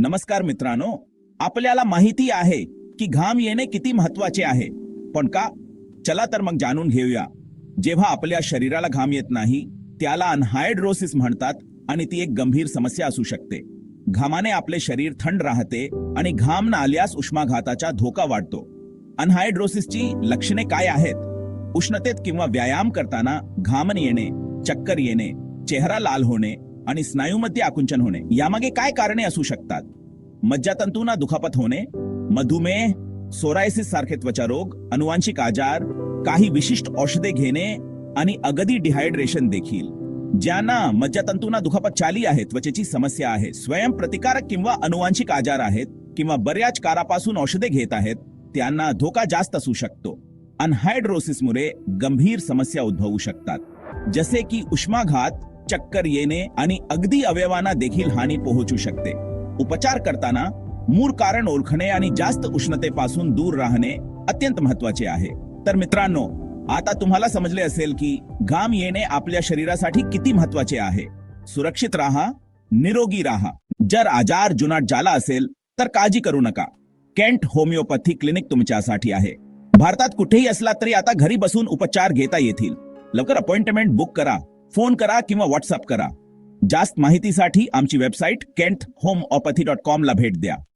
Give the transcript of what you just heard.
नमस्कार मित्रांनो आपल्याला माहिती आहे की घाम येणे किती महत्त्वाचे आहे. पण का? चला तर मग जाणून घेऊया. जेव्हा आपल्या शरीराला घाम येत नाही त्याला अनहायड्रोसिस म्हणतात आणि ती एक गंभीर समस्या असू शकते. घामाने आपले शरीर थंड राहते आणि घाम न आल्यास उष्माघाताचा धोका वाढतो. अनहायड्रोसिसची लक्षणे काय आहेत? उष्णतेत किंवा व्यायाम करताना घामन येणे चक्कर येणे चेहरा लाल होणे आणि स्नायूमध्ये आकुंचन होणे. यामागे काय कारणे असू शकतात? मज्जातंतूंना दुखापत होणे मधुमेह सोरायसिस सारखे त्वचा रोग अनुवांशिक आजार काही विशिष्ट औषधे घेणे आणि अगदी डिहायड्रेशन देखील. ज्यांना मज्जातंतूंना दुखापत चाली आहे त्वचेची समस्या आहे स्वयंप्रतिकारक किंवा अनुवांशिक आजार आहेत किंवा बऱ्याच कारापासून औषधे घेत आहेत त्यांना धोका जास्त असू शकतो. अनहायड्रोसिसमुळे गंभीर समस्या उद्भवू शकतात. जसे की उष्माघात चक्कर येणे आणि अगदी अवयवांना देखील हानी पोहोचू शकते. उपचार करताना मूळ कारण ओळखणे आणि जास्त उष्णतेपासून दूर राहणे अत्यंत महत्त्वाचे आहे. तर मित्रांनो आता तुम्हाला समजले असेल की घाम येणे आपल्या शरीरासाठी किती महत्त्वाचे आहे. सुरक्षित राहा निरोगी राहा. जर आजार जुनाट झाला असेल तर काळजी करू नका. केंट होमिओपॅथी क्लिनिक तुमच्यासाठी आहे. भारतात कुठेही असला तरी आता घरी बसून उपचार घेता येतील. लवकर अपॉइंटमेंट बुक करा. फोन करा किंवा व्हॉट्सअप करा. जास्त माहितीसाठी आमची website Kent homoeopathy dot com ला भेट द्या.